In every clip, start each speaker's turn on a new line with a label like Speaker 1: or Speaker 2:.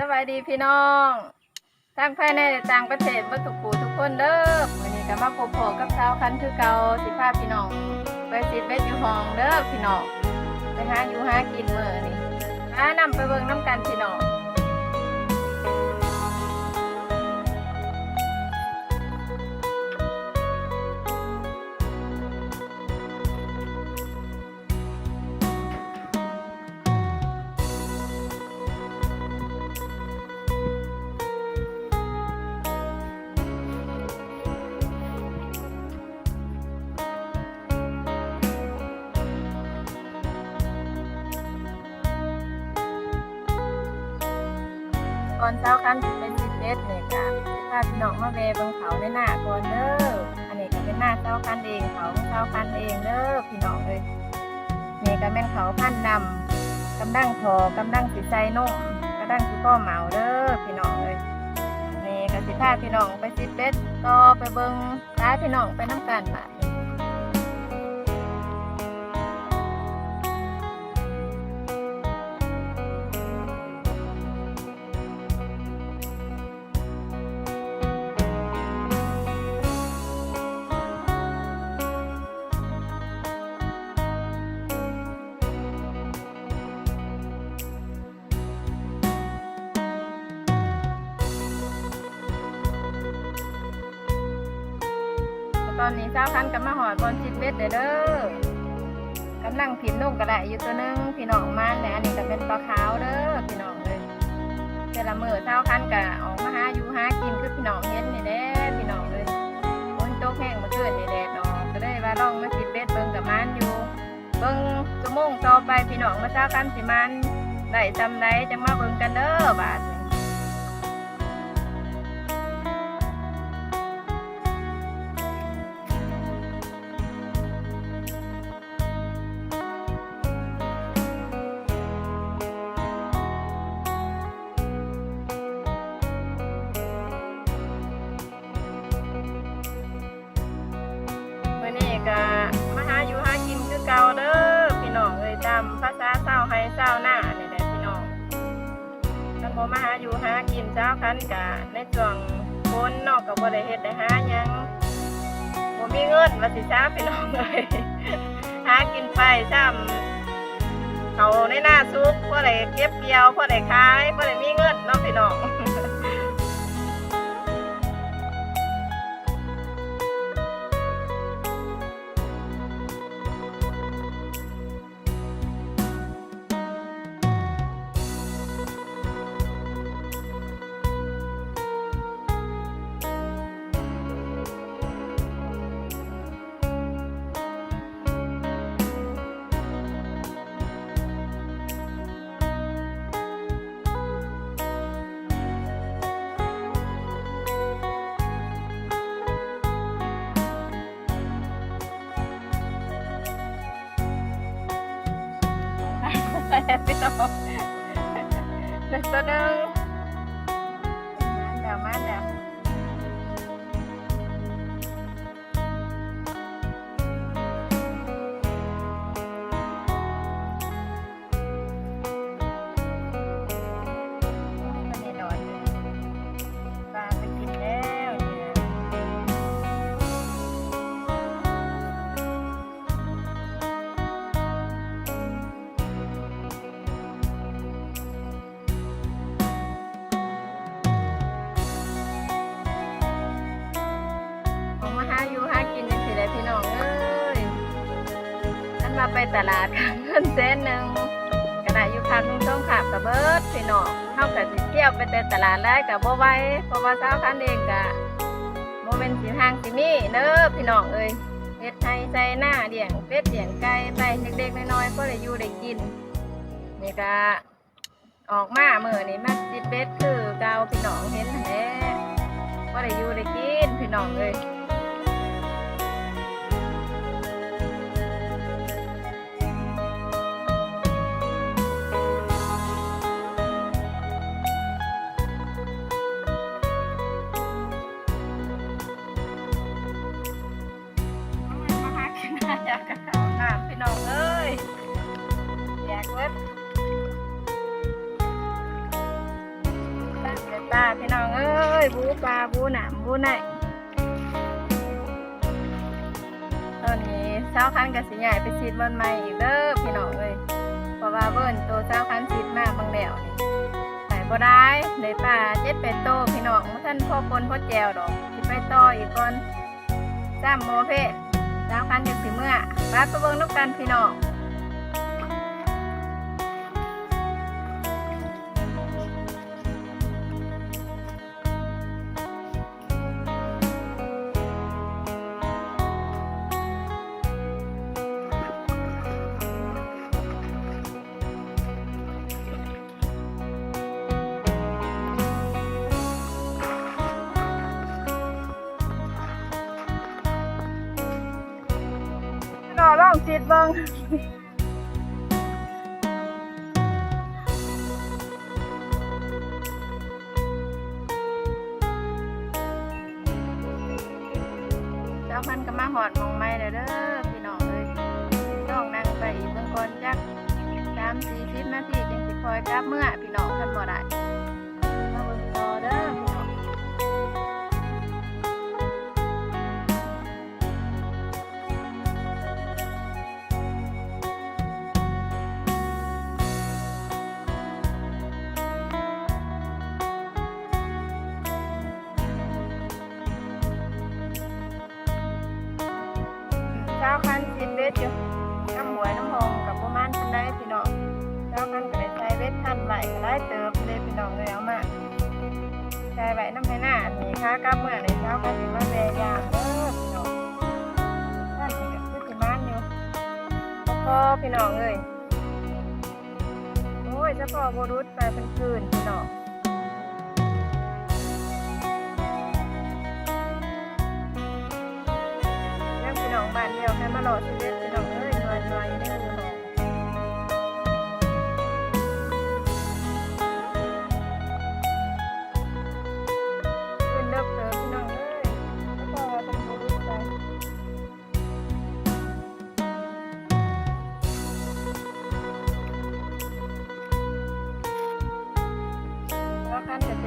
Speaker 1: สวัสดีพี่น้องทางภายในและต่างประเทศวัตถุปูทุกคนเด้อวันนี้ก็มาพบพอกับสาวคันคือเก่าสิภาพี่น้องไปสิเบ็ดอยู่ห้องเด้อพี่น้องไปหาอยู่หากินมื้อนี่หานำไปเบิ่งน้ำกันพี่น้อง เช้าคันสิเป็นสิบเอ็ดเนี่ยก็สิพาพี่น้องมาเวบิ่งเขาในหน้าก่อนเด้ออันนี้ก็เป็นหน้าเช้าคันเองเขาเช้าคันเองเด้อพี่น้องเลยนี่ก็แม่นเขาพันดำกำดังทอกำดังสีใจนุ่มกำดังสีป้อเหมาเด้อพี่น้องเลยนี่ก็สิพาพี่น้องไปสิบเอ็ดก็ไปเบิ่งร้าพี่น้องไปน้ำกันล่ะ ตอนนี้เช้าคันกับมาหอดบอลจิตเบ็ดเด้อเด้อกำลังพิมพ์นุ่งกระไดอยู่ตัวหนึงพี่น้องมาแต่อันนี้ก็เป็นปลาขาวเด้อพี่น้องเลยแต่ละมือเช้าคันกะออกมาหาอยู่หากินคือพี่น้องเห็นนี่แด้พี่น้องเลยฝนตกแห้งมาเกินนี่แดดออกก็ได้ว่าลองมาจิตเบ็ดเบิ่งกับมันอยู่เบิ่งชั่วโมงต่อไปพี่น้องมาเช้าคันสิมันได้จำได้จะมาเบิ่งกันเด้อบาด พอมาหาอยู่หากินเช้าคันกะในช่วงคนนอกกับ่ได้เฮ็ดได้หายังบ่มีเงินว่าสิช้าพี่น้องเลยหากินไปซ้ำเขาในหน้าซุกพอได้เก็บเกี่ยวพอได้ขายพอได้มี ไปแตลาดค่ะเงินเส้นหนึ่งขณะอยู่คันนุ่งต้องขับกับเบิร์ดพี่น้องเข้ากับสิเที่ยวไปแต่ตลาดได้กับบ่ไหว้เพราะว่าเช้าคันเองกะโมเมนต์สีทางสิมีเด้อพี่น้องเอ้ยเฮ็ดไทยใจหน้าเดี่ยงเป็ดเดี่ยงไก่ไปเด็กๆน้อยๆก็ได้อยู่ได้กินนี่ก็ออกมาเมื่อนี่มาจิบเป็ดคือเกาพี่น้องเห็นแท้ก็ได้อยู่ได้กินพี่น้องเอ้ย บูปลาบูหนามบูไนตอนนี้เช้าคันกับสิใหญ่ไปฉีดบอลใหม่อีกเด้อพี่น้องเอ้ยเพราะว่าเบิ้นตัวเช้าคันฉีดมากบางแล้วนี่ใส่บ่ได้เลยปลาเจ็ดเป็ดโตพี่น้องท่านพ่อปนพ่อแจวดอกสิไปต่ออีกก่อนจ้ามโมเพศเช้าคันจากสิเมื่อปลาตัวเบิ้งนกกันพี่น้อง รอลองจิตเบิงเจ้าพันก็มาหอดมองไม้เด้อเด้อพี่น้องเลยต้องนั่งไปอีกเบิ่งก่อนจักสามสี่สิบนาทีจังสิคอยกลับเมื่อพี่น้องคันบ่ได้ ก็ได้เติมเลยพี่น้องเลยเอามาใช้ไว้น้ำให้หน้านี่ค้ากลับเมื่อในเช้าคันสิมาแวยามเด้อพี่น้องท่านนี่ก็คือสิมานอยู่พอพี่น้องเลยโอ้ยเฉพาะโบรุษไปเป็นคืนพี่น้องเรื่องพี่น้องบ้านเดียวแค่มาหล่อชีวิตพี่น้องเอ้ยนอยหน่อยๆนี่คือของขึ้น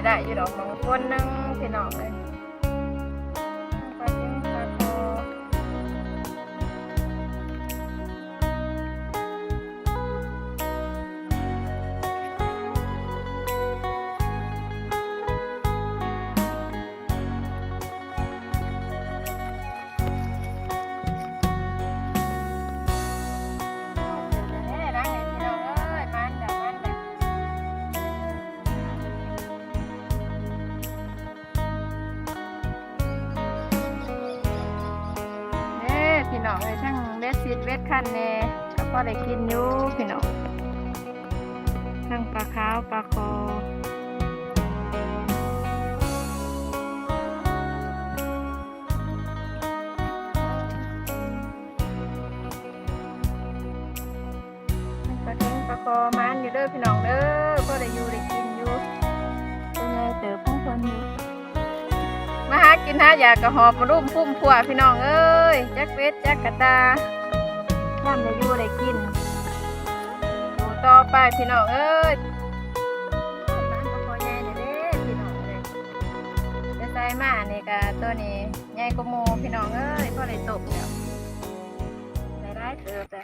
Speaker 1: ได้อยู่ดอกบางคนหนึงพี่น้องเลย เวทซิดเวทคันแน่ก็พอได้กินอยู่พี่น้องทั้งปลาขาวปลาคอปลาเค็งปลาคอมันอยู่เด้อพี่น้องเด้อพอได้อยู่ได้กินอยู่เป็นไงเติบพุ่งคนอยู่มาหากินหาอยากกระหอบมารุ่มพุ่มพัวพี่น้องเอ้ยจักเป็ดจักกระตา ย่ำได้อยู่ได้กินดูต่อไปพี่น้องเอ้ยร้านปลาคอใหญ่เลยเด้พี่น้องเลยจะใส่มานี่กะตัวนี้ใหญ่กว่าหมูพี่น้องเอ้ยพอได้ตกแล้วได้ได้เติบแต่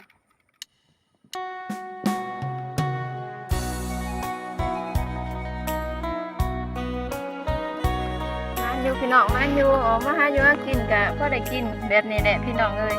Speaker 1: มาอยู่พี่น้องมาอยู่ออกมาหาอยู่หากินกะพอได้กินแบบนี้แหละพี่น้องเอ้ย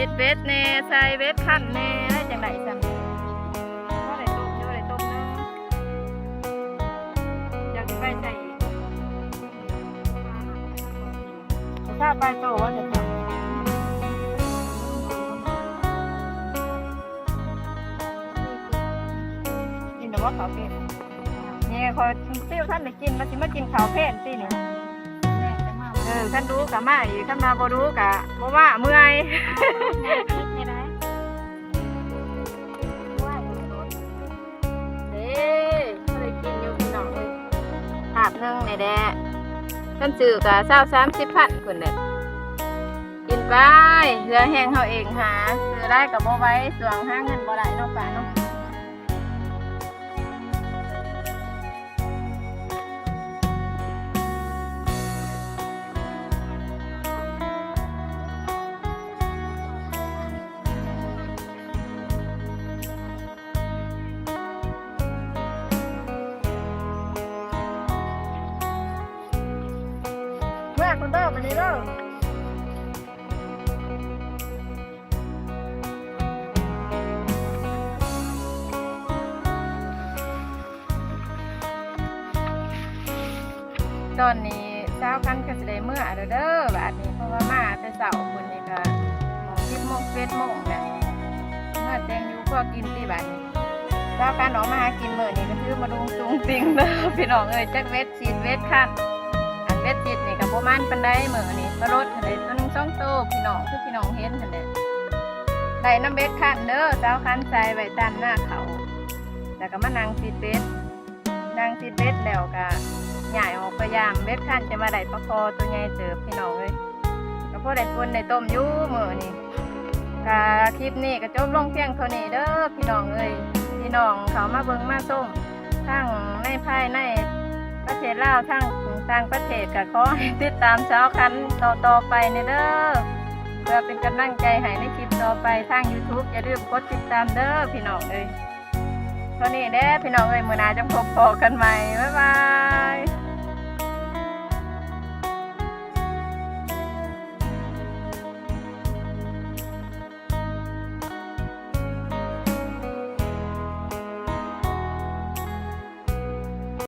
Speaker 1: จิดเวทแน่ใส่เวทขั้นแน่ได้จังไหนจังว่าไร
Speaker 2: ต้มเย
Speaker 1: อะไรต้มเนาะอยากไปใส่ถ้าไปโตว่าจะจังกินหรือว่าเขาเป็ดเนี่ยคอยเตี้ยวท่านไปกินมาสิมากินขาวเพลน
Speaker 2: ตี
Speaker 1: นี่ ออท่านรู้กะมาอีกท่านมาบ่รู้กะบ่ว่าเมื่อย
Speaker 2: แม่คิดในไรว่า
Speaker 1: เด้ก็เลยกินอยู่พี่น้องเลยภาพหนึงในแดะท่านสื่อกะเศร้าสามสิบพันคนเด็ดกินไปเรือแห้งเขาเองหาซื้อได้กับบ่ไว้สวงห้าเงินบ่ได้เนาะป่าเนาะเมื่อคุ เด้อมานี้เด้อตอนนี้เช้าคันก็จะได้เมื่อเด้อเด้อบาดนี้เพราะว่ามาแต่เสาร์คนนี้ก็สิบโมงเจ็ดโมงแหละเมื่อแตงอยู่พวกกินที่บาดนี้เช้าคันออกมาหากินเมื้อนี้ก็คือมาดุงตุงติงเด้อพี่น้องเอ้ยจักเวทชีดเวทคัน เบ็ดจิตนี่กับโบมันปันได้เหมือนี่ปลารถหันได้ตัวนึงสองโตพี่น้องคือพี่น้องเห็นหันเด้ได้น้ำเบ็ดขันเด้อเจ้าขันใจไว้ตามหน้าเขาแล้วก็มานั่งติดเบ็ดนั่งติดเบ็ดแล้วก็ใหญ่ออกพยายามเบ็ดขันจะมาได้ปลาคอตัวใหญ่เติบพี่น้องเลยก็พอได้ปนได้ต้มยู่มือนี่ก็คลิปนี้ก็จบลงเพียงเท่านี้เด้อพี่น้องเอ้ยพี่น้องเขามาเบิ่งมาส้มทั้งในภายใน ประเทศลาวทั้งต่างประเทศก็ขอให้ติดตามเช้าคันต่อต่อๆไปในเด้อเพื่อเป็นกำลังใจให้ในคลิปต่อไปทาง YouTube อย่าลืมกดติดตามเด้อพี่น้องเอ้ยเท่านี้เด้อพี่น้องเอ้ยมื้อหน้าจะพบพอกันใหม่บ๊ายบาย